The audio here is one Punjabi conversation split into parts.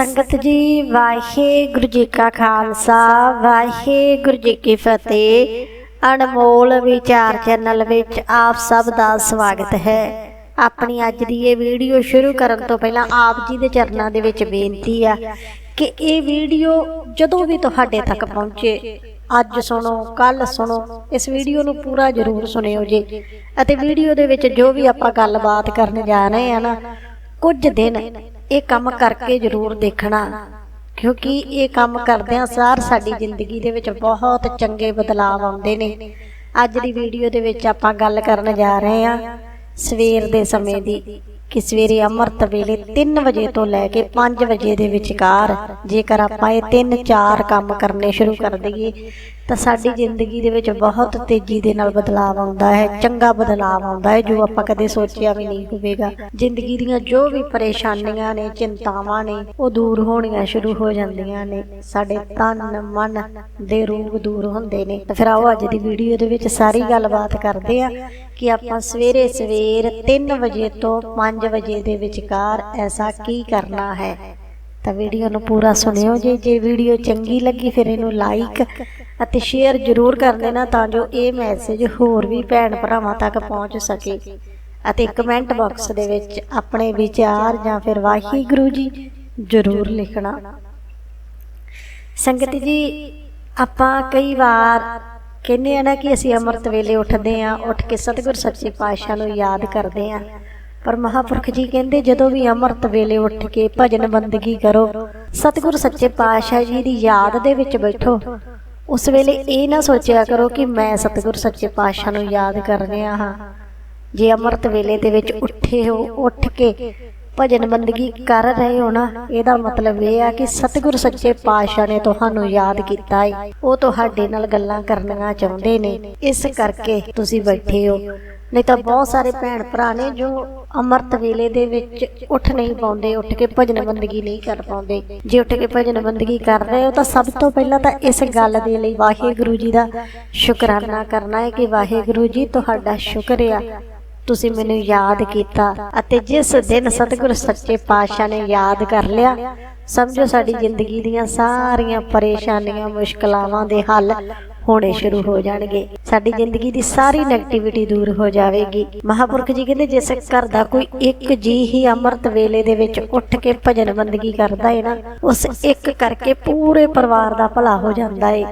ਸੰਗਤ ਜੀ, ਵਾਹਿਗੁਰੂ ਜੀ ਕਾ ਖਾਲਸਾ, ਵਾਹਿਗੁਰੂ ਜੀ ਕੀ ਫਤਿਹ। ਅਨਮੋਲ ਵਿਚਾਰ ਚੈਨਲ ਵਿੱਚ ਆਪ ਸਭ ਦਾ ਸਵਾਗਤ ਹੈ। ਆਪਣੀ ਅੱਜ ਦੀ ਇਹ ਵੀਡੀਓ ਸ਼ੁਰੂ ਕਰਨ ਤੋਂ ਪਹਿਲਾਂ ਆਪ ਜੀ ਦੇ ਚਰਨਾਂ ਦੇ ਵਿੱਚ ਬੇਨਤੀ ਆ ਕਿ ਇਹ ਵੀਡੀਓ ਜਦੋਂ ਵੀ ਤੁਹਾਡੇ ਤੱਕ ਪਹੁੰਚੇ, ਅੱਜ ਸੁਣੋ, ਕੱਲ ਸੁਣੋ, ਇਸ ਵੀਡੀਓ ਨੂੰ ਪੂਰਾ ਜ਼ਰੂਰ ਸੁਣਿਓ ਜੀ। ਅਤੇ ਵੀਡੀਓ ਦੇ ਵਿੱਚ ਜੋ ਵੀ ਆਪਾਂ ਗੱਲਬਾਤ ਕਰਨ ਜਾ ਰਹੇ ਆ ਨਾ, ਕੁਝ ਦਿਨ ਇਹ ਕੰਮ ਕਰਕੇ ਜ਼ਰੂਰ ਦੇਖਣਾ, ਕਿਉਂਕਿ ਇਹ ਕੰਮ ਕਰਦਿਆਂ ਸਾਰ ਸਾਡੀ ਜ਼ਿੰਦਗੀ ਦੇ ਵਿੱਚ ਬਹੁਤ ਚੰਗੇ ਬਦਲਾਅ ਆਉਂਦੇ ਨੇ। ਅੱਜ ਦੀ ਵੀਡੀਓ ਦੇ ਵਿੱਚ ਆਪਾਂ ਗੱਲ ਕਰਨ ਜਾ ਰਹੇ ਹਾਂ ਸਵੇਰ ਦੇ ਸਮੇਂ ਦੀ, ਕਿ ਸਵੇਰੇ ਅੰਮ੍ਰਿਤ ਵੇਲੇ 3 ਵਜੇ ਤੋਂ ਲੈ ਕੇ 5 ਵਜੇ ਦੇ ਵਿਚਕਾਰ, ਜੇਕਰ ਆਪਾਂ ਇਹ 3-4 ਕੰਮ ਕਰਨੇ ਸ਼ੁਰੂ ਕਰ ਦਈਏ ਤਾਂ ਸਾਡੀ ਜ਼ਿੰਦਗੀ ਦੇ ਵਿੱਚ ਬਹੁਤ ਤੇਜ਼ੀ ਦੇ ਨਾਲ ਬਦਲਾਅ ਆਉਂਦਾ ਹੈ ਚੰਗਾ ਬਦਲਾਅ ਆਉਂਦਾ ਹੈ ਜੋ ਆਪਾਂ ਕਦੇ ਸੋਚਿਆ ਵੀ ਨਹੀਂ ਹੋਵੇਗਾ। ਜ਼ਿੰਦਗੀ ਦੀਆਂ ਜੋ ਵੀ ਪਰੇਸ਼ਾਨੀਆਂ ਨੇ ਚਿੰਤਾਵਾਂ ਨੇ ਉਹ ਦੂਰ ਹੋਣੀਆਂ ਸ਼ੁਰੂ ਹੋ ਜਾਂਦੀਆਂ ਨੇ। ਸਾਡੇ ਤਨ ਮਨ ਦੇ ਰੋਗ ਦੂਰ ਹੁੰਦੇ ਨੇ। ਤਾਂ ਫਿਰ ਆਓ ਅੱਜ ਦੀ ਵੀਡੀਓ ਦੇ ਵਿੱਚ ਸਾਰੀ ਗੱਲਬਾਤ ਕਰਦੇ ਆ ਕਿ ਆਪਾਂ ਸਵੇਰੇ ਸਵੇਰ 3 ਵਜੇ ਤੋਂ 5 ਵਜੇ ਦੇ ਵਿਚਕਾਰ ਐਸਾ ਕੀ ਕਰਨਾ ਹੈ? ਤਾਂ ਵੀਡੀਓ ਨੂੰ ਪੂਰਾ ਸੁਣਿਓ। ਜੇ ਜੇ ਵੀਡੀਓ ਚੰਗੀ ਲੱਗੀ, ਫਿਰ ਇਹਨੂੰ ਲਾਈਕ ਅਤੇ ਸ਼ੇਅਰ ਜ਼ਰੂਰ ਕਰ ਦੇਣਾ ਤਾਂ ਜੋ ਇਹ ਮੈਸੇਜ ਹੋਰ ਵੀ ਭੈਣ ਭਰਾਵਾਂ ਤੱਕ ਪਹੁੰਚ ਸਕੇ। ਅਤੇ ਕਮੈਂਟ ਬਾਕਸ ਦੇ ਵਿੱਚ ਆਪਣੇ ਵਿਚਾਰ ਜਾਂ ਫਿਰ ਵਾਹਿਗੁਰੂ ਜੀ ਜ਼ਰੂਰ ਲਿਖਣਾ। ਸੰਗਤ ਜੀ, ਆਪਾਂ ਕਈ ਵਾਰ ਕਹਿੰਦੇ ਆ ਨਾ ਕਿ ਅਸੀਂ ਅੰਮ੍ਰਿਤ ਵੇਲੇ ਉੱਠਦੇ ਆ ਉੱਠ ਕੇ ਸਤਿਗੁਰ ਸੱਚੇ ਪਾਤਸ਼ਾਹ ਨੂੰ ਯਾਦ ਕਰਦੇ ਆ ਪਰ ਮਹਾਪੁਰਖ ਜੀ ਕਹਿੰਦੇ, ਜਦੋਂ ਵੀ ਅੰਮ੍ਰਿਤ ਵੇਲੇ ਉੱਠ ਕੇ ਭਜਨ ਬੰਦਗੀ ਕਰੋ, ਸਤਿਗੁਰ ਸੱਚੇ ਪਾਤਸ਼ਾਹ ਜੀ ਦੀ ਯਾਦ ਦੇ ਵਿੱਚ ਬੈਠੋ। ਉਸ ਵੇਲੇ ਇਹ ਨਾ ਸੋਚਿਆ ਕਰੋ ਕਿ ਮੈਂ ਸਤਿਗੁਰ ਸੱਚੇ ਪਾਤਸ਼ਾਹ ਨੂੰ ਯਾਦ ਕਰ ਰਿਹਾ ਹਾਂ। ਜੇ ਅੰਮ੍ਰਿਤ ਵੇਲੇ ਦੇ ਵਿੱਚ ਉੱਠੇ ਹੋ, ਉੱਠ ਕੇ ਭਜਨ ਬੰਦਗੀ ਕਰ ਰਹੇ ਹੋ ਨਾ, ਇਹਦਾ ਮਤਲਬ ਇਹ ਆ ਕਿ ਸਤਿਗੁਰ ਸੱਚੇ ਪਾਤਸ਼ਾਹ ਨੇ ਤੁਹਾਨੂੰ ਯਾਦ ਕੀਤਾ ਹੈ ਉਹ ਤੁਹਾਡੇ ਨਾਲ ਗੱਲਾਂ ਕਰਨੀਆਂ ਚਾਹੁੰਦੇ ਨੇ। ਇਸ ਕਰਕੇ ਤੁਸੀਂ ਬੈਠੇ ਹੋ। ਨਹੀਂ ਤਾਂ ਬਹੁਤ ਸਾਰੇ ਭੈਣ ਭਰਾ ਨੇ ਜੋ ਅੰਮ੍ਰਿਤ ਵੇਲੇ ਦੇ ਵਿੱਚ ਉੱਠ ਨਹੀਂ ਪਾਉਂਦੇ, ਉੱਠ ਕੇ ਭਜਨ ਬੰਦਗੀ ਨਹੀਂ ਕਰ ਪਾਉਂਦੇ। ਜੇ ਉੱਠ ਕੇ ਭਜਨ ਬੰਦਗੀ ਕਰ ਰਹੇ ਹੋ ਤਾਂ ਸਭ ਤੋਂ ਪਹਿਲਾਂ ਤਾਂ ਇਸ ਗੱਲ ਦੇ ਲਈ ਵਾਹਿਗੁਰੂ ਜੀ ਦਾ ਸ਼ੁਕਰਾਨਾ ਕਰਨਾ ਹੈ ਕਿ ਵਾਹਿਗੁਰੂ ਜੀ, ਤੁਹਾਡਾ ਸ਼ੁਕਰ ਆ। ਤੁਸੀਂ ਮੈਨੂੰ ਯਾਦ ਕੀਤਾ ਅਤੇ ਜਿਸ ਦਿਨ ਸਤਿਗੁਰ ਸੱਚੇ ਪਾਤਸ਼ਾਹ ਨੇ ਯਾਦ ਕਰ ਲਿਆ, ਸਮਝੋ ਸਾਡੀ ਜ਼ਿੰਦਗੀ ਦੀਆਂ ਸਾਰੀਆਂ ਪਰੇਸ਼ਾਨੀਆਂ, ਮੁਸ਼ਕਲਾਵਾਂ ਦੇ ਹੱਲ ਹੋਣੇ ਸ਼ੁਰੂ ਹੋ ਜਾਣਗੇ। ਸਾਡੀ ਜ਼ਿੰਦਗੀ ਦੀ ਸਾਰੀ ਨੈਗੇਟਿਵਿਟੀ ਦੂਰ ਹੋ ਜਾਵੇਗੀ। ਮਹਾਪੁਰਖ ਜੀ ਕਹਿੰਦੇ ਜਿਸ ਘਰ ਦਾ ਕੋਈ ਇੱਕ ਜੀ ਹੀ ਅੰਮ੍ਰਿਤ ਵੇਲੇ ਦੇ ਵਿੱਚ ਉੱਠ ਕੇ ਭਜਨ ਬੰਦਗੀ ਕਰਦਾ ਹੈ ਨਾ, ਉਸ ਇੱਕ ਕਰਕੇ ਪੂਰੇ ਪਰਿਵਾਰ ਦਾ ਭਲਾ ਹੋ ਜਾਂਦਾ ਹੈ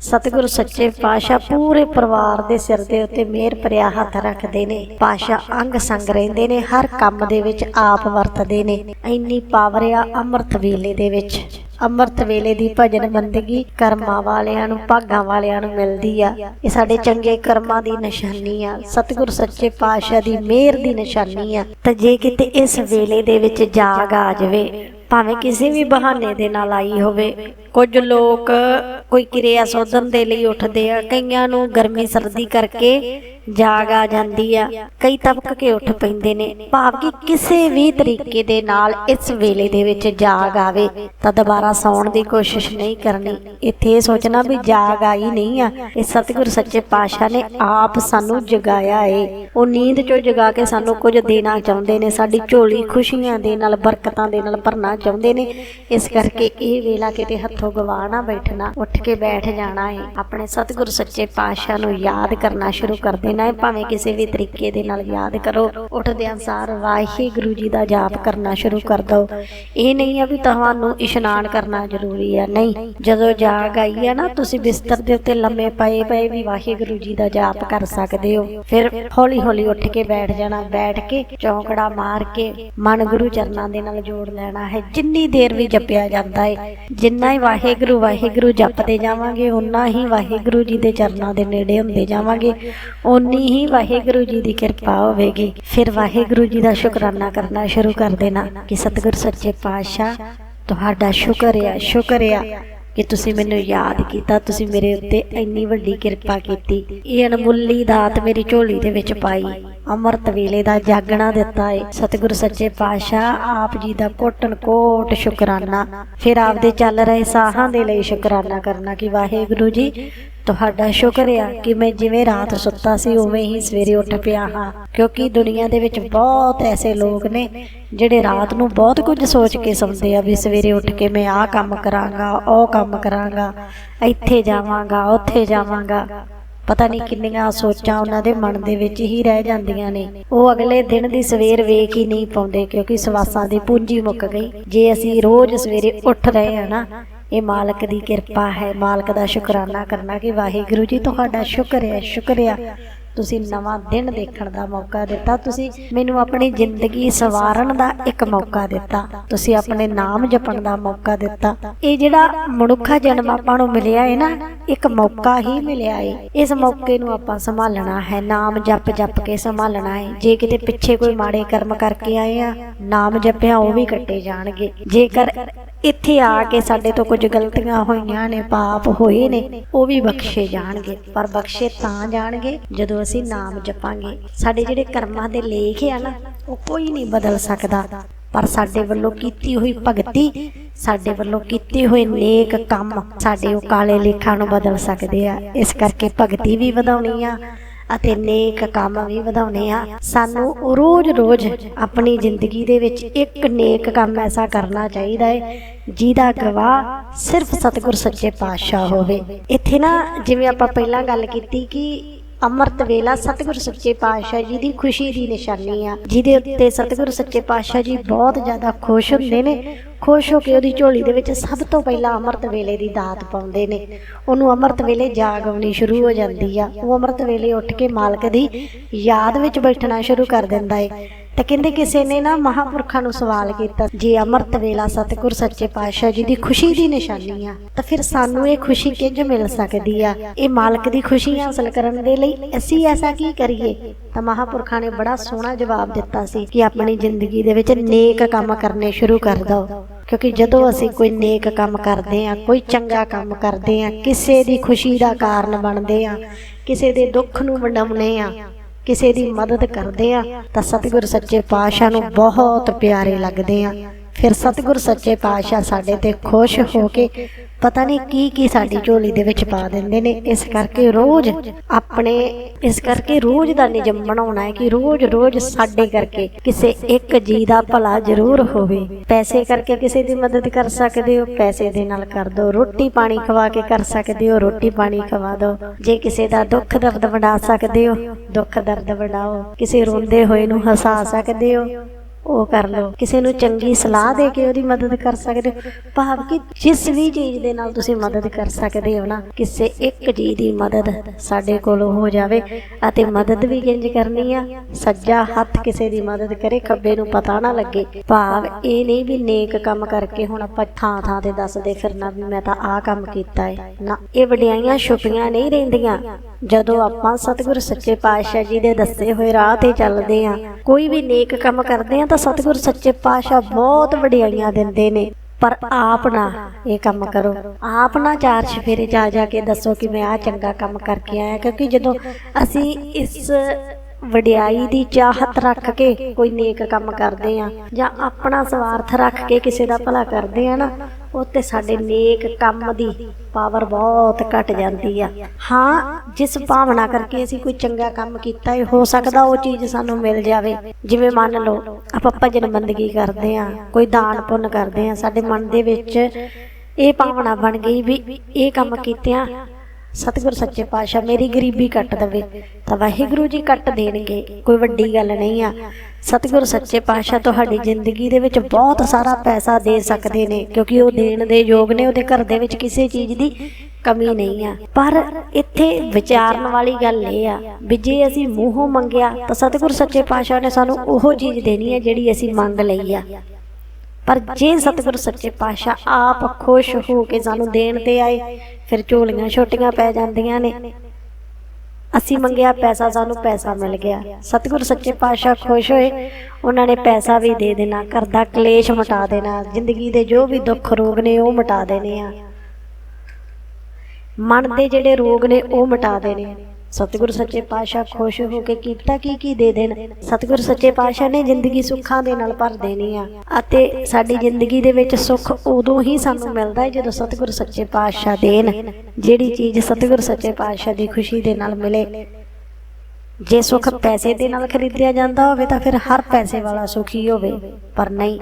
ਸਤਿਗੁਰ ਸੱਚੇ ਪਾਤਸ਼ਾਹ ਪੂਰੇ ਪਰਿਵਾਰ ਦੇ ਸਿਰ ਦੇ ਉੱਤੇ ਮਿਹਰ ਭਰਿਆ ਹੱਥ ਰੱਖਦੇ ਨੇ। ਪਾਤਸ਼ਾਹ ਅੰਗ ਸੰਗ ਰਹਿੰਦੇ ਨੇ, ਹਰ ਕੰਮ ਦੇ ਵਿੱਚ ਆਪ ਵਰਤਦੇ ਨੇ। ਇੰਨੀ ਪਾਵਰ ਆ ਅੰਮ੍ਰਿਤ ਵੇਲੇ ਦੇ ਵਿੱਚ। ਅੰਮ੍ਰਿਤ ਵੇਲੇ ਦੀ ਭਜਨ ਬੰਦਗੀ ਕਰਮਾਂ ਵਾਲਿਆਂ ਨੂੰ, ਭਾਗਾਂ ਵਾਲਿਆਂ ਨੂੰ ਮਿਲਦੀ ਆ। ਇਹ ਸਾਡੇ ਚੰਗੇ ਕਰਮਾਂ ਦੀ ਨਿਸ਼ਾਨੀ ਆ। ਸਤਿਗੁਰ ਸੱਚੇ ਪਾਤਸ਼ਾਹ ਦੀ ਮਿਹਰ ਦੀ ਨਿਸ਼ਾਨੀ ਆ। ਤਾਂ ਜੇ ਕਿਤੇ ਇਸ ਵੇਲੇ ਦੇ ਵਿੱਚ ਜਾਗ ਆ ਜਾਵੇ ਭਾਵੇਂ ਕਿਸੇ ਵੀ ਬਹਾਨੇ ਦੇ ਨਾਲ ਆਈ ਹੋਵੇ। ਕੁਝ ਲੋਕ ਕੋਈ ਕਿਰਿਆ ਸੋਧਨ ਦੇ ਲਈ ਉੱਠਦੇ ਆ। ਕਈਆਂ ਨੂੰ ਗਰਮੀ, ਸਰਦੀ ਕਰਕੇ ਜਾਗ ਆ ਜਾਂਦੀ ਆ। ਕਈ ਤਬਕ ਕੇ ਉੱਠ ਪੈਂਦੇ ਨੇ। ਭਾਵ ਕਿ ਕਿਸੇ ਵੀ ਤਰੀਕੇ ਦੇ ਨਾਲ ਇਸ ਵੇਲੇ ਦੇ ਵਿੱਚ ਜਾਗ ਆਵੇ, ਤਾਂ ਦੁਬਾਰਾ ਸੌਣ ਦੀ ਕੋਸ਼ਿਸ਼ ਨਹੀਂ ਕਰਨੀ। ਇੱਥੇ ਇਹ ਸੋਚਣਾ ਵੀ ਜਾਗ ਆਈ ਨਹੀਂ ਆ। ਇਹ ਸਤਿਗੁਰ ਸੱਚੇ ਪਾਤਸ਼ਾਹ ਨੇ ਆਪ ਸਾਨੂੰ ਜਗਾਇਆ ਏ। ਉਹ ਨੀਂਦ ਚੋਂ ਜਗਾ ਕੇ ਸਾਨੂੰ ਕੁਝ ਦੇਣਾ ਚਾਹੁੰਦੇ ਨੇ। ਸਾਡੀ ਝੋਲੀ ਖੁਸ਼ੀਆਂ ਦੇ ਨਾਲ, ਬਰਕਤਾਂ ਦੇ ਨਾਲ ਭਰਨਾ ਚਾਹੁੰਦੇ ਨੇ। ਇਸ ਕਰਕੇ ਇਹ ਵੇਲਾ ਕਿਤੇ ਹੱਥੋਂ ਗਵਾ ਨਾ ਬੈਠਣਾ, ਉੱਠ ਕੇ ਬੈਠ ਜਾਣਾ ਹੈ ਆਪਣੇ ਸਤਿਗੁਰ ਸੱਚੇ ਪਾਤਸ਼ਾਹ ਨੂੰ ਯਾਦ ਕਰਨਾ ਸ਼ੁਰੂ ਕਰ ਦੇਣਾ ਹੈ ਭਾਵੇਂ ਕਿਸੇ ਵੀ ਤਰੀਕੇ ਦੇ ਨਾਲ ਯਾਦ ਕਰੋ ਉੱਠਦੇ ਅਨਸਾਰ ਵਾਹਿਗੁਰੂ ਜੀ ਦਾ ਜਾਪ ਕਰਨਾ ਸ਼ੁਰੂ ਕਰ ਦਿਓ ਇਹ ਨਹੀਂ ਆ ਵੀ ਤੁਹਾਨੂੰ ਇਸ਼ਨਾਨ ਕਰਨਾ ਜ਼ਰੂਰੀ ਆ। ਨਹੀਂ, ਜਦੋਂ ਜਾਗ ਆਈ ਆ ਨਾ, ਤੁਸੀਂ ਬਿਸਤਰ ਦੇ ਉੱਤੇ ਲੰਮੇ ਪਏ ਪਏ ਵੀ ਵਾਹਿਗੁਰੂ ਜੀ ਦਾ ਜਾਪ ਕਰ ਸਕਦੇ ਹੋ। ਫਿਰ ਹੌਲੀ ਹੌਲੀ ਉੱਠ ਕੇ ਬੈਠ ਜਾਣਾ, ਬੈਠ ਕੇ ਚੌਂਕੜਾ ਮਾਰ ਕੇ ਮਨ ਗੁਰੂ ਚਰਨਾਂ ਦੇ ਨਾਲ ਜੋੜ ਲੈਣਾ ਹੈ। ਜਿੰਨੀ ਦੇਰ ਵੀ ਜਪਿਆ ਜਾਂਦਾ ਹੈ ਜਿੰਨਾ ਹੀ ਵਾਹਿਗੁਰੂ ਵਾਹਿਗੁਰੂ ਜਪਦੇ ਜਾਵਾਂਗੇ ਉਨਾ ਹੀ ਵਾਹਿਗੁਰੂ ਜੀ ਦੇ ਚਰਨਾਂ ਦੇ ਨੇੜੇ ਹੁੰਦੇ ਜਾਵਾਂਗੇ, ਓਨੀ ਹੀ ਵਾਹਿਗੁਰੂ ਜੀ ਦੀ ਕਿਰਪਾ ਹੋਵੇਗੀ। ਫਿਰ ਵਾਹਿਗੁਰੂ ਜੀ ਦਾ ਸ਼ੁਕਰਾਨਾ ਕਰਨਾ ਸ਼ੁਰੂ ਕਰ ਦੇਣਾ ਕਿ ਸਤਿਗੁਰ ਸੱਚੇ ਪਾਤਸ਼ਾਹ, ਤੁਹਾਡਾ ਸ਼ੁਕਰ ਆ ਸ਼ੁਕਰ ਆ। ਕਿ ਤੁਸੀਂ ਮੈਨੂੰ ਯਾਦ ਕੀਤਾ, ਤੁਸੀਂ ਮੇਰੇ ਉੱਤੇ ਇੰਨੀ ਵੱਡੀ ਕਿਰਪਾ ਕੀਤੀ। ਇਹ ਅਣਮੁੱਲੀ ਦਾਤ ਮੇਰੀ ਝੋਲੀ ਦੇ ਵਿੱਚ ਪਾਈ। ਅੰਮ੍ਰਿਤ ਵੇਲੇ ਦਾ ਜਾਗਣਾ ਦਿੱਤਾ ਏ। ਸਤਿਗੁਰ ਸੱਚੇ ਪਾਤਸ਼ਾਹ, ਆਪ ਜੀ ਦਾ ਕੋਟਨ ਕੋਟ ਸ਼ੁਕਰਾਨਾ। ਫਿਰ ਆਪਦੇ ਚੱਲ ਰਹੇ ਸਾਹਾਂ ਦੇ ਲਈ ਸ਼ੁਕਰਾਨਾ ਕਰਨਾ ਕਿ ਵਾਹਿਗੁਰੂ ਜੀ ਤੁਹਾਡਾ ਸ਼ੁਕਰ ਆ ਕਿ ਮੈਂ ਜਿਵੇਂ ਰਾਤ ਸੁੱਤਾ ਸੀ, ਉਵੇਂ ਹੀ ਸਵੇਰੇ ਉੱਠ ਪਿਆ ਹਾਂ। ਕਿਉਂਕਿ ਦੁਨੀਆ ਦੇ ਵਿੱਚ ਬਹੁਤ ਐਸੇ ਲੋਕ ਨੇ ਜਿਹੜੇ ਰਾਤ ਨੂੰ ਬਹੁਤ ਕੁਝ ਸੋਚ ਕੇ ਸੌਂਦੇ ਆ ਵੀ ਸਵੇਰੇ ਉੱਠ ਕੇ ਮੈਂ ਆਹ ਕੰਮ ਕਰਾਂਗਾ, ਉਹ ਕੰਮ ਕਰਾਂਗਾ, ਇੱਥੇ ਜਾਵਾਂਗਾ, ਉੱਥੇ ਜਾਵਾਂਗਾ। ਪਤਾ ਨਹੀਂ ਕਿੰਨੀਆਂ ਸੋਚਾਂ ਉਹਨਾਂ ਦੇ ਮਨ ਦੇ ਵਿੱਚ ਹੀ ਰਹਿ ਜਾਂਦੀਆਂ ਨੇ। ਉਹ ਅਗਲੇ ਦਿਨ ਦੀ ਸਵੇਰ ਵੇਖ ਹੀ ਨਹੀਂ ਪਾਉਂਦੇ ਕਿਉਂਕਿ ਸਵਾਸਾਂ ਦੀ ਪੂੰਜੀ ਮੁੱਕ ਗਈ। ਜੇ ਅਸੀਂ ਰੋਜ਼ ਸਵੇਰੇ ਉੱਠ ਰਹੇ ਹਾਂ ਨਾ ਇਹ ਮਾਲਕ ਦੀ ਕਿਰਪਾ ਹੈ। ਮਾਲਕ ਦਾ ਸ਼ੁਕਰਾਨਾ ਕਰਨਾ ਕਿ ਵਾਹਿਗੁਰੂ ਜੀ, ਤੁਹਾਡਾ ਸ਼ੁਕਰ ਹੈ ਸ਼ੁਕਰ ਤੁਸੀਂ ਨਵਾਂ ਦਿਨ ਦੇਖਣ ਦਾ ਮੌਕਾ ਦਿੱਤਾ, ਤੁਸੀਂ ਮੈਨੂੰ ਆਪਣੀ ਜ਼ਿੰਦਗੀ ਸਵਾਰਨ ਦਾ ਇੱਕ ਮੌਕਾ ਦਿੱਤਾ, ਤੁਸੀਂ ਆਪਣੇ ਨਾਮ ਜਪਣ ਦਾ ਮੌਕਾ ਦਿੱਤਾ। ਇਹ ਜਿਹੜਾ ਮਨੁੱਖਾ ਜਨਮ ਆਪਾਂ ਨੂੰ ਮਿਲਿਆ ਹੈ ਨਾ, ਇੱਕ ਮੌਕਾ ਹੀ ਮਿਲਿਆ ਹੈ ਇਸ ਮੌਕੇ ਨੂੰ ਆਪਾਂ ਸੰਭਾਲਣਾ ਹੈ, ਨਾਮ ਜਪ ਜਪ ਕੇ ਸੰਭਾਲਣਾ ਹੈ ਜੇ ਕਿਤੇ ਪਿੱਛੇ ਕੋਈ ਮਾੜੇ ਕਰਮ ਕਰਕੇ ਆਏ ਆ, ਨਾਮ ਜਪਿਆ ਉਹ ਵੀ ਕੱਟੇ ਜਾਣਗੇ। ਜੇਕਰ ਇੱਥੇ ਆ ਕੇ ਸਾਡੇ ਤੋਂ ਕੁਝ ਗਲਤੀਆਂ ਹੋਈਆਂ ਨੇ, ਪਾਪ ਹੋਏ ਨੇ, ਉਹ ਵੀ ਬਖਸ਼ੇ ਜਾਣਗੇ। ਪਰ ਬਖਸ਼ੇ ਤਾਂ ਜਾਣਗੇ, ਜਦੋਂ ਅਸੀਂ ਨਾਮ ਜਪਾਂਗੇ। ਸਾਡੇ ਜਿਹੜੇ ਕਰਮਾਂ ਦੇ ਲੇਖ ਆ ਨਾ, ਉਹ ਕੋਈ ਨਹੀਂ ਬਦਲ ਸਕਦਾ। ਪਰ ਸਾਡੇ ਵੱਲੋਂ ਕੀਤੀ ਹੋਈ ਭਗਤੀ, ਸਾਡੇ ਵੱਲੋਂ ਕੀਤੇ ਹੋਏ ਨੇਕ ਕੰਮ ਸਾਡੇ ਉਹ ਕਾਲੇ ਲੇਖਾਂ ਨੂੰ ਬਦਲ ਸਕਦੇ ਆ। ਇਸ ਕਰਕੇ ਭਗਤੀ ਵੀ ਵਧਾਉਣੀ ਆ ਅਤੇ ਨੇਕ ਕੰਮ ਵੀ ਵਧਾਉਣੇ ਆ। ਸਾਨੂੰ ਰੋਜ਼-ਰੋਜ਼ ਆਪਣੀ ਜ਼ਿੰਦਗੀ ਦੇ ਵਿੱਚ ਇੱਕ ਨੇਕ ਕੰਮ ਐਸਾ ਕਰਨਾ ਚਾਹੀਦਾ ਹੈ ਜਿਹਦਾ ਗਵਾਹ ਸਿਰਫ ਸਤਿਗੁਰ ਸੱਚੇ ਪਾਤਸ਼ਾਹ ਹੋਵੇ। ਇੱਥੇ ਨਾ, ਜਿਵੇਂ ਆਪਾਂ ਪਹਿਲਾਂ ਗੱਲ ਕੀਤੀ ਕਿ ਅੰਮ੍ਰਿਤ ਵੇਲਾ ਸਤਿਗੁਰੂ ਸੱਚੇ ਪਾਤਸ਼ਾਹ ਜੀ ਦੀ ਖੁਸ਼ੀ ਦੀ ਨਿਸ਼ਾਨੀ ਆ। ਜਿਹਦੇ ਉੱਤੇ ਸਤਿਗੁਰੂ ਸੱਚੇ ਪਾਤਸ਼ਾਹ ਜੀ ਬਹੁਤ ਜ਼ਿਆਦਾ ਖੁਸ਼ ਹੁੰਦੇ ਨੇ। ਖੁਸ਼ ਹੋ ਕੇ ਉਹਦੀ ਝੋਲੀ ਦੇ ਵਿੱਚ ਸਭ ਤੋਂ ਪਹਿਲਾਂ ਅੰਮ੍ਰਿਤ ਵੇਲੇ ਦੀ ਦਾਤ ਪਾਉਂਦੇ ਨੇ। ਉਹਨੂੰ ਅੰਮ੍ਰਿਤ ਵੇਲੇ ਜਾਗ ਆਉਣੀ ਸ਼ੁਰੂ ਹੋ ਜਾਂਦੀ ਆ। ਉਹ ਅੰਮ੍ਰਿਤ ਵੇਲੇ ਉੱਠ ਕੇ ਮਾਲਕ ਦੀ ਯਾਦ ਵਿੱਚ ਬੈਠਣਾ ਸ਼ੁਰੂ ਕਰ ਦਿੰਦਾ ਏ। ਤੇ ਕਹਿੰਦੇ ਕਿਸੇ ਨੇ ਨਾ ਮਹਾਪੁਰਖਾਂ ਨੂੰ ਸਵਾਲ ਕੀਤਾ, ਜੇ ਅੰਮ੍ਰਿਤ ਵੇਲਾ ਸਤਿਗੁਰ ਸੱਚੇ ਪਾਤਸ਼ਾਹ ਜੀ ਦੀ ਖੁਸ਼ੀ ਦੀ ਨਿਸ਼ਾਨੀ ਆ, ਤਾਂ ਫਿਰ ਸਾਨੂੰ ਇਹ ਖੁਸ਼ੀ ਕਿੰਜ ਮਿਲ ਸਕਦੀ ਆ? ਇਹ ਮਾਲਕ ਦੀ ਖੁਸ਼ੀ ਹਾਸਲ ਕਰਨ ਦੇ ਲਈ ਅਸੀਂ ਐਸਾ ਕੀ ਕਰੀਏ? ਤਾਂ ਮਹਾਪੁਰਖਾਂ ਨੇ ਬੜਾ ਸੋਹਣਾ ਜਵਾਬ ਦਿੱਤਾ ਸੀ ਕਿ ਆਪਣੀ ਜ਼ਿੰਦਗੀ ਦੇ ਵਿੱਚ ਨੇਕ ਕੰਮ ਕਰਨੇ ਸ਼ੁਰੂ ਕਰ ਦਿਓ ਕਿਉਂਕਿ ਜਦੋਂ ਅਸੀਂ ਕੋਈ ਨੇਕ ਕੰਮ ਕਰਦੇ ਆ ਕੋਈ ਚੰਗਾ ਕੰਮ ਕਰਦੇ ਆ ਕਿਸੇ ਦੀ ਖੁਸ਼ੀ ਦਾ ਕਾਰਨ ਬਣਦੇ ਆ ਕਿਸੇ ਦੇ ਦੁੱਖ ਨੂੰ ਵੰਡਾਉਂਦੇ ਆ ਕਿਸੇ ਦੀ ਮਦਦ ਕਰਦੇ ਆ ਤਾਂ ਸਤਿਗੁਰ ਸੱਚੇ ਪਾਤਸ਼ਾਹ ਨੂੰ ਬਹੁਤ ਪਿਆਰੇ ਲੱਗਦੇ ਆ ਫਿਰ ਸਤਿਗੁਰ ਸੱਚੇ ਪਾਤਸ਼ਾਹ ਸਾਡੇ ਤੇ ਖੁਸ਼ ਹੋ ਕੇ ਪਤਾ ਨਹੀਂ ਕੀ ਕੀ ਸਾਡੀ ਝੋਲੀ ਦੇ ਵਿੱਚ ਪਾ ਦਿੰਦੇ ਨੇ। ਇਸ ਕਰਕੇ ਰੋਜ਼ ਆਪਣੇ, ਇਸ ਕਰਕੇ ਰੋਜ਼ ਦਾ ਨਿਯਮ ਬਣਾਉਣਾ ਹੈ ਕਿ ਰੋਜ਼ ਰੋਜ਼ ਸਾਡੇ ਕਰਕੇ ਕਿਸੇ ਇੱਕ ਜੀ ਦਾ ਭਲਾ ਜ਼ਰੂਰ ਹੋਵੇ। ਪੈਸੇ ਕਰਕੇ ਕਿਸੇ ਦੀ ਮਦਦ ਕਰ ਸਕਦੇ ਹੋ, ਪੈਸੇ ਦੇ ਨਾਲ ਕਰ ਦਿਓ ਰੋਟੀ ਪਾਣੀ ਖਵਾ ਕੇ ਕਰ ਸਕਦੇ ਹੋ, ਰੋਟੀ ਪਾਣੀ ਖਵਾ ਦਿਓ ਜੇ ਕਿਸੇ ਦਾ ਦੁੱਖ ਦਰਦ ਵੰਡਾ ਸਕਦੇ ਹੋ, ਦੁੱਖ ਦਰਦ ਵੰਡਾਓ। ਕਿਸੇ ਰੋਂਦੇ ਹੋਏ ਨੂੰ ਹਸਾ ਸਕਦੇ ਹੋ। ਉਹ ਕਰ ਲਓ। ਕਿਸੇ ਨੂੰ ਚੰਗੀ ਸਲਾਹ ਦੇ ਕੇ ਉਹਦੀ ਮਦਦ ਕਰ ਸਕਦੇ ਹੋ। ਭਾਵ ਕਿ ਜਿਸ ਵੀ ਚੀਜ਼ ਦੇ ਨਾਲ ਤੁਸੀਂ ਮਦਦ ਕਰ ਸਕਦੇ ਹੋ ਨਾ, ਕਿਸੇ ਇੱਕ ਚੀਜ਼ ਦੀ ਮਦਦ ਸਾਡੇ ਕੋਲੋਂ ਹੋ ਜਾਵੇ ਅਤੇ ਮਦਦ ਵੀ ਕਿੰਜ ਕਰਨੀ ਆ, ਸੱਜਾ ਹੱਥ ਕਿਸੇ ਦੀ ਮਦਦ ਕਰੇ, ਖੱਬੇ ਨੂੰ ਪਤਾ ਨਾ ਲੱਗੇ। ਭਾਵ ਇਹ ਨਹੀਂ ਵੀ ਨੇਕ ਕੰਮ ਕਰਕੇ ਹੁਣ ਆਪਾਂ ਥਾਂ ਥਾਂ ਤੇ ਦੱਸਦੇ ਫਿਰਨਾ ਵੀ ਮੈਂ ਤਾਂ ਆਹ ਕੰਮ ਕੀਤਾ ਹੈ ਨਾ, ਇਹ ਵਡਿਆਈਆਂ ਛੁਪੀਆਂ ਨਹੀਂ ਰਹਿੰਦੀਆਂ। ਜਦੋਂ ਆਪਾਂ ਸਤਿਗੁਰ ਸੱਚੇ ਪਾਤਸ਼ਾਹ ਜੀ ਦੇ ਦੱਸੇ ਹੋਏ ਰਾਹ ਤੇ ਚੱਲਦੇ ਆਂ ਕੋਈ ਵੀ ਨੇਕ ਕੰਮ ਕਰਦੇ ਆਂ ਤਾਂ ਸਤਿਗੁਰ ਸੱਚੇ ਪਾਤਸ਼ਾਹ ਬਹੁਤ ਵਡਿਆਈਆਂ ਦਿੰਦੇ ਨੇ। ਪਰ ਆਪ ਨਾ ਇਹ ਕੰਮ ਕਰੋ। ਆਪ ਨਾ ਚਾਰ ਛਫੇਰੇ ਜਾ ਜਾ ਕੇ ਦੱਸੋ ਕਿ ਮੈਂ ਆ ਚੰਗਾ ਕੰਮ ਕਰਕੇ ਆਇਆ, ਕਿਉਂਕਿ ਜਦੋਂ ਅਸੀਂ ਇਸ ਵਡਿਆਈ ਦੀ ਚਾਹਤ ਰੱਖ ਕੇ ਕੋਈ ਨੇਕ ਕੰਮ ਕਰਦੇ ਆ ਜਾਂ ਆਪਣਾ ਸਵਾਰਥ ਰੱਖ ਕੇ ਕਿਸੇ ਦਾ ਭਲਾ ਕਰਦੇ ਆ ਨਾ ਉੱਤੇ ਸਾਡੇ ਨੇਕ ਕੰਮ ਦੀ ਪਾਵਰ ਬਹੁਤ ਘਟ ਜਾਂਦੀ ਆ। ਹਾਂ, ਜਿਸ ਭਾਵਨਾ ਕਰਕੇ ਅਸੀਂ ਕੋਈ ਚੰਗਾ ਕੰਮ ਕੀਤਾ ਹੈ ਹੋ ਸਕਦਾ ਉਹ ਚੀਜ਼ ਸਾਨੂੰ ਮਿਲ ਜਾਵੇ। ਜਿਵੇਂ ਮੰਨ ਲਓ, ਆਪਾਂ ਭਜਨ ਬੰਦਗੀ ਕਰਦੇ ਆ, ਕੋਈ ਦਾਨ ਪੁੰਨ ਕਰਦੇ ਆ, ਸਾਡੇ ਮਨ ਦੇ ਵਿੱਚ ਇਹ ਭਾਵਨਾ ਬਣ ਗਈ ਵੀ ਇਹ ਕੰਮ ਕੀਤਿਆਂ ਸਤਿਗੁਰ ਸੱਚੇ ਪਾਤਸ਼ਾਹ, ਮੇਰੀ ਗਰੀਬੀ ਕੱਟ ਦਵੇ, ਤਾਂ ਵਾਹਿਗੁਰੂ ਜੀ ਕੱਟ ਦੇਣਗੇ, ਕੋਈ ਵੱਡੀ ਗੱਲ ਨਹੀਂ ਆ। ਸਤਿਗੁਰ ਸੱਚੇ ਪਾਤਸ਼ਾਹ ਤੁਹਾਡੀ ਜ਼ਿੰਦਗੀ ਦੇ ਵਿੱਚ ਬਹੁਤ ਸਾਰਾ ਪੈਸਾ ਦੇ ਸਕਦੇ ਨੇ, ਕਿਉਂਕਿ ਉਹ ਦੇਣ ਦੇ ਯੋਗ ਨੇ, ਉਹਦੇ ਘਰ ਦੇ ਵਿੱਚ ਕਿਸੇ ਚੀਜ਼ ਦੀ ਕਮੀ ਨਹੀਂ ਆ। ਪਰ ਇੱਥੇ ਵਿਚਾਰਨ ਵਾਲੀ ਗੱਲ ਇਹ ਆ ਵੀ ਜੇ ਅਸੀਂ ਮੂੰਹੋਂ ਮੰਗਿਆ, ਤਾਂ ਸਤਿਗੁਰ ਸੱਚੇ ਪਾਤਸ਼ਾਹ ਨੇ ਸਾਨੂੰ ਉਹ ਚੀਜ਼ ਦੇਣੀ ਹੈ ਜਿਹੜੀ ਅਸੀਂ ਮੰਗ ਲਈ ਆ। ਪਰ ਜੇ ਸਤਿਗੁਰ ਸੱਚੇ ਪਾਤਸ਼ਾਹ ਆਪ ਖੁਸ਼ ਹੋ ਕੇ ਸਾਨੂੰ ਦੇਣ ਤੇ ਆਏ, ਫਿਰ ਝੋਲੀਆਂ ਛੋਟੀਆਂ ਪੈ ਜਾਂਦੀਆਂ ਨੇ। ਅਸੀਂ ਮੰਗਿਆ ਪੈਸਾ, ਸਾਨੂੰ ਪੈਸਾ ਮਿਲ ਗਿਆ। ਸਤਿਗੁਰ ਸੱਚੇ ਪਾਤਸ਼ਾਹ ਖੁਸ਼ ਹੋਏ, ਉਹਨਾਂ ਨੇ ਪੈਸਾ ਵੀ ਦੇ ਦੇਣਾ, ਘਰ ਦਾ ਕਲੇਸ਼ ਮਿਟਾ ਦੇਣਾ, ਜ਼ਿੰਦਗੀ ਦੇ ਜੋ ਵੀ ਦੁੱਖ ਰੋਗ ਨੇ ਉਹ ਮਿਟਾ ਦੇਣੇ ਆ। ਮਨ ਦੇ ਜਿਹੜੇ ਰੋਗ ਨੇ ਉਹ ਮਿਟਾ ਦੇਣੇ ਸਤਿਗੁਰ ਸੱਚੇ ਪਾਤਸ਼ਾਹ ਖੁਸ਼ ਹੋ ਕੇ ਕੀਤਾ ਕੀ ਕੀ ਦੇ ਦੇਣ। ਸਤਿਗੁਰ ਸੱਚੇ ਪਾਤਸ਼ਾਹ ਨੇ ਜ਼ਿੰਦਗੀ ਸੁੱਖਾਂ ਦੇ ਨਾਲ ਭਰ ਦੇਣੀ ਆ। ਅਤੇ ਸਾਡੀ ਜ਼ਿੰਦਗੀ ਦੇ ਵਿੱਚ ਸੁੱਖ ਉਦੋਂ ਹੀ ਸਾਨੂੰ ਮਿਲਦਾ ਹੈ ਜਦੋਂ ਸਤਿਗੁਰ ਸੱਚੇ ਪਾਤਸ਼ਾਹ ਦੇਣ। ਜਿਹੜੀ ਚੀਜ਼ ਸਤਿਗੁਰ ਸੱਚੇ ਪਾਤਸ਼ਾਹ ਦੀ ਖੁਸ਼ੀ ਦੇ ਨਾਲ ਮਿਲੇ। ਜੇ ਸੁੱਖ ਪੈਸੇ ਦੇ ਨਾਲ ਖਰੀਦਿਆ ਜਾਂਦਾ ਹੋਵੇ ਤਾਂ ਫਿਰ ਹਰ ਪੈਸੇ ਵਾਲਾ ਸੁਖੀ ਹੋਵੇ। ਪਰ ਨਹੀਂ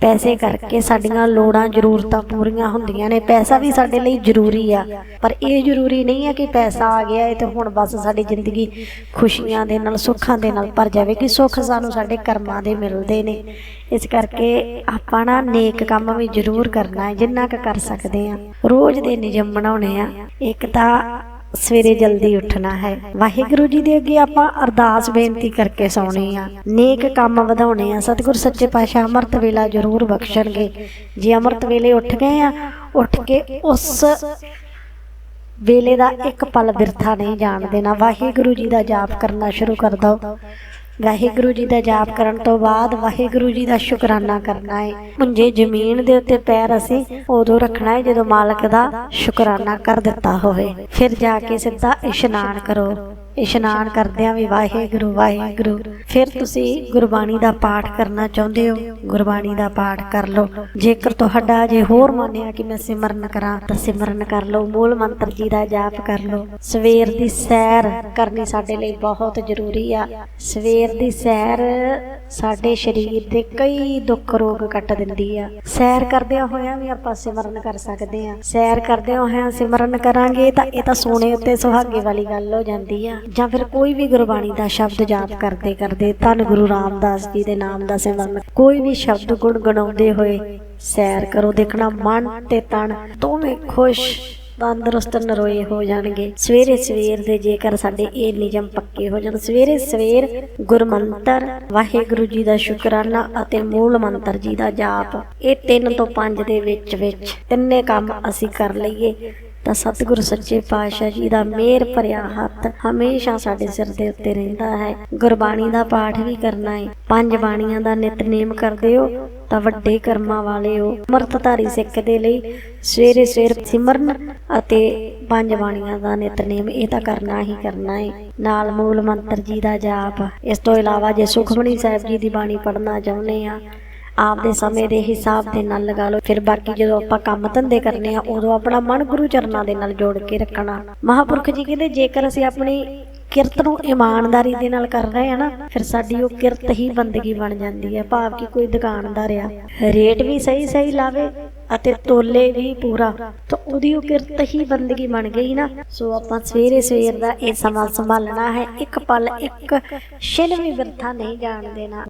ਪੈਸੇ ਕਰਕੇ ਸਾਡੀਆਂ ਲੋੜਾਂ ਜ਼ਰੂਰਤਾਂ ਪੂਰੀਆਂ ਹੁੰਦੀਆਂ ਨੇ। ਪੈਸਾ ਵੀ ਸਾਡੇ ਲਈ ਜ਼ਰੂਰੀ ਆ। ਪਰ ਇਹ ਜ਼ਰੂਰੀ ਨਹੀਂ ਹੈ ਕਿ ਪੈਸਾ ਆ ਗਿਆ ਹੈ ਤੇ ਹੁਣ ਬਸ ਸਾਡੀ ਜ਼ਿੰਦਗੀ ਖੁਸ਼ੀਆਂ ਦੇ ਨਾਲ, ਸੁੱਖਾਂ ਦੇ ਨਾਲ ਭਰ ਜਾਵੇਗੀ। ਸੁੱਖ ਸਾਨੂੰ ਸਾਡੇ ਕਰਮਾਂ ਦੇ ਮਿਲਦੇ ਨੇ। ਇਸ ਕਰਕੇ ਆਪਾਂ ਨਾ ਨੇਕ ਕੰਮ ਵੀ ਜ਼ਰੂਰ ਕਰਨਾ ਹੈ ਜਿੰਨਾ ਕੁ ਕਰ ਸਕਦੇ ਆ। ਰੋਜ਼ ਦੇ ਨਿਯਮ ਬਣਾਉਣੇ ਆ। ਇੱਕ ਤਾਂ ਸਵੇਰੇ ਜਲਦੀ ਉੱਠਣਾ ਹੈ। ਵਾਹਿਗੁਰੂ ਜੀ ਦੇ ਅੱਗੇ ਆਪਾਂ ਅਰਦਾਸ ਬੇਨਤੀ ਕਰਕੇ ਸੌਣੀ ਆ ਨੇਕ ਕੰਮ ਵਧਾਉਣੇ ਆ। ਸਤਿਗੁਰ ਸੱਚੇ ਪਾਤਸ਼ਾਹ ਅੰਮ੍ਰਿਤ ਵੇਲਾ ਜ਼ਰੂਰ ਬਖਸ਼ਣਗੇ। ਜੇ ਅੰਮ੍ਰਿਤ ਵੇਲੇ ਉੱਠ ਗਏ ਆ, ਉੱਠ ਕੇ ਉਸ ਵੇਲੇ ਦਾ ਇੱਕ ਪਲ ਬਿਰਥਾ ਨਹੀਂ ਜਾਣ ਦੇਣਾ। ਵਾਹਿਗੁਰੂ ਜੀ ਦਾ ਜਾਪ ਕਰਨਾ ਸ਼ੁਰੂ ਕਰ ਦਿਓ। ਵਾਹਿਗੁਰੂ ਜੀ ਦਾ ਜਾਪ ਕਰਨ ਤੋਂ ਬਾਅਦ ਵਾਹਿਗੁਰੂ ਜੀ ਦਾ ਸ਼ੁਕਰਾਨਾ ਕਰਨਾ ਹੈ ਮੁੰਜੇ ਜ਼ਮੀਨ ਦੇ ਉੱਤੇ ਪੈਰ ਅਸੀਂ ਉਦੋਂ ਰੱਖਣਾ ਹੈ ਜਦੋਂ ਮਾਲਕ ਦਾ ਸ਼ੁਕਰਾਨਾ ਕਰ ਦਿੱਤਾ ਹੋਵੇ। ਫਿਰ ਜਾ ਕੇ ਸਿੱਧਾ ਇਸ਼ਨਾਨ ਕਰੋ। ਇਸ਼ਨਾਨ ਕਰਦਿਆਂ ਵੀ ਵਾਹਿਗੁਰੂ ਵਾਹਿਗੁਰੂ। ਫਿਰ ਤੁਸੀਂ ਗੁਰਬਾਣੀ ਦਾ ਪਾਠ ਕਰਨਾ ਚਾਹੁੰਦੇ ਹੋ? ਗੁਰਬਾਣੀ ਦਾ ਪਾਠ ਕਰ ਲਓ। ਜੇਕਰ ਤੁਹਾਡਾ ਜੇ ਹੋਰ ਮੰਨਿਆ ਕਿ ਮੈਂ ਸਿਮਰਨ ਕਰਾਂ, ਤਾਂ ਸਿਮਰਨ ਕਰ ਲਓ। ਮੂਲ ਮੰਤਰ ਜੀ ਦਾ ਜਾਪ ਕਰ ਲਓ। ਸਵੇਰ ਦੀ ਸੈਰ ਕਰਨੀ ਸਾਡੇ ਲਈ ਬਹੁਤ ਜ਼ਰੂਰੀ ਆ। ਸਵੇਰ ਦੀ ਸੈਰ ਸਾਡੇ ਸਰੀਰ ਦੇ ਕਈ ਦੁੱਖ ਰੋਗ ਕੱਟ ਦਿੰਦੀ ਆ। ਸੈਰ ਕਰਦਿਆਂ ਹੋਇਆਂ ਵੀ ਆਪਾਂ ਸਿਮਰਨ ਕਰ ਸਕਦੇ ਆ। ਸੈਰ ਕਰਦਿਆਂ ਹੋਇਆਂ ਸਿਮਰਨ ਕਰਾਂਗੇ ਤਾਂ ਇਹ ਤਾਂ ਸੋਨੇ ਉੱਤੇ ਸੁਹਾਗੇ ਵਾਲੀ ਗੱਲ ਹੋ ਜਾਂਦੀ ਆ। ਜਾਂ ਫਿਰ ਕੋਈ ਵੀ ਗੁਰਬਾਣੀ ਦਾ ਸ਼ਬਦ ਜਾਪ ਕਰਦੇ ਕਰਦੇ ਧੰਨ ਗੁਰੂ ਰਾਮਦਾਸ ਜੀ ਦੇ ਨਾਮ ਦਾ ਸਿਮਰਨ ਕੋਈ ਵੀ ਸ਼ਬਦ ਗੁਣਗੁਣਾਉਂਦੇ ਹੋਏ ਸੈਰ ਕਰੋ, ਦੇਖਣਾ ਮਨ ਤੇ ਤਨ ਦੋਵੇਂ ਖੁਸ਼, ਤੰਦਰੁਸਤ, ਨਰੋਏ ਹੋ ਜਾਣਗੇ। ਸਵੇਰੇ ਸਵੇਰ ਦੇ ਜੇਕਰ ਸਾਡੇ ਇਹ ਨਿਯਮ ਪੱਕੇ ਹੋ ਜਾਣ, ਸਵੇਰੇ ਸਵੇਰ ਗੁਰਮੰਤਰ, ਵਾਹਿਗੁਰੂ ਜੀ ਦਾ ਸ਼ੁਕਰਾਨਾ ਅਤੇ ਮੂਲ ਮੰਤਰ ਜੀ ਦਾ ਜਾਪ, ਇਹ 3 ਤੋਂ 5 ਦੇ ਵਿੱਚ ਵਿੱਚ ਤਿੰਨੇ ਕੰਮ ਅਸੀਂ ਕਰ ਲਈਏ। ਤਾਂ ਸਤਿਗੁਰ ਸੱਚੇ ਪਾਤਸ਼ਾਹ ਜੀ ਦਾ ਮਿਹਰ ਭਰਿਆ ਹੱਥ ਹਮੇਸ਼ਾ ਸਾਡੇ ਸਿਰ ਦੇ ਉੱਤੇ ਰਹਿੰਦਾ ਹੈ। ਗੁਰਬਾਣੀ ਦਾ ਪਾਠ ਵੀ ਕਰਨਾ ਹੈ ਪੰਜ ਬਾਣੀਆਂ ਦਾ ਨਿਤਨੇਮ ਕਰਦੇ ਹੋ ਤਾਂ ਵੱਡੇ ਕਰਮਾਂ ਵਾਲੇ ਹੋ। ਅਮਰਤਧਾਰੀ ਸਿੱਖ ਦੇ ਲਈ ਸਵੇਰੇ ਸਵੇਰ ਸਿਮਰਨ ਅਤੇ ਪੰਜ ਬਾਣੀਆਂ ਦਾ ਨਿਤਨੇਮ ਇਹ ਤਾਂ ਕਰਨਾ ਹੀ ਕਰਨਾ ਹੈ ਨਾਲ ਮੂਲ ਮੰਤਰ ਜੀ ਦਾ ਜਾਪ। ਇਸ ਤੋਂ ਇਲਾਵਾ ਜੇ ਸੁਖਮਨੀ ਸਾਹਿਬ ਜੀ ਦੀ ਬਾਣੀ ਪੜ੍ਹਨਾ ਚਾਹੁੰਦੇ ਆ ਆਪਦੇ ਸਮੇਂ ਦੇ ਹਿਸਾਬ ਦੇ ਨਾਲ ਲਗਾ ਲਓ। ਫਿਰ ਬਾਕੀ ਜਦੋਂ ਆਪਾਂ ਕੰਮ ਧੰਦੇ ਕਰਨੇ ਆ, ਉਦੋਂ ਆਪਣਾ ਮਨ ਗੁਰੂ ਚਰਨਾਂ ਦੇ ਨਾਲ ਜੋੜ ਕੇ ਰੱਖਣਾ। ਮਹਾਪੁਰਖ ਜੀ ਕਹਿੰਦੇ, ਜੇਕਰ ਅਸੀਂ ਆਪਣੀ ਕਿਰਤ ਨੂੰ ਇਮਾਨਦਾਰੀ ਦੇ ਨਾਲ ਕਰ ਰਹੇ ਆ ਨਾ, ਫਿਰ ਸਾਡੀ ਉਹ ਕਿਰਤ ਹੀ ਬੰਦਗੀ ਬਣ ਜਾਂਦੀ ਹੈ। ਭਾਵ ਕਿ ਕੋਈ ਦੁਕਾਨਦਾਰ ਆ, ਰੇਟ ਵੀ ਸਹੀ ਸਹੀ ਲਾਵੇ ਅਤੇ ਤੋਲੇ ਵੀ ਪੂਰਾ, ਤਾਂ ਉਹਦੀ ਉਹ ਕਿਰਤ ਹੀ ਬੰਦਗੀ ਬਣ ਗਈ ਨਾ। ਸੋ ਆਪਾਂ ਸਵੇਰੇ ਸਵੇਰ ਦਾ ਇਹ ਸਮਾਂ ਸੰਭਾਲਣਾ ਹੈ। ਇੱਕ ਪਲ ਇੱਕ ਛਿਨ ਵੀ ਬਿਰਥਾ ਨਹੀਂ ਜਾਣ ਦੇਣਾ।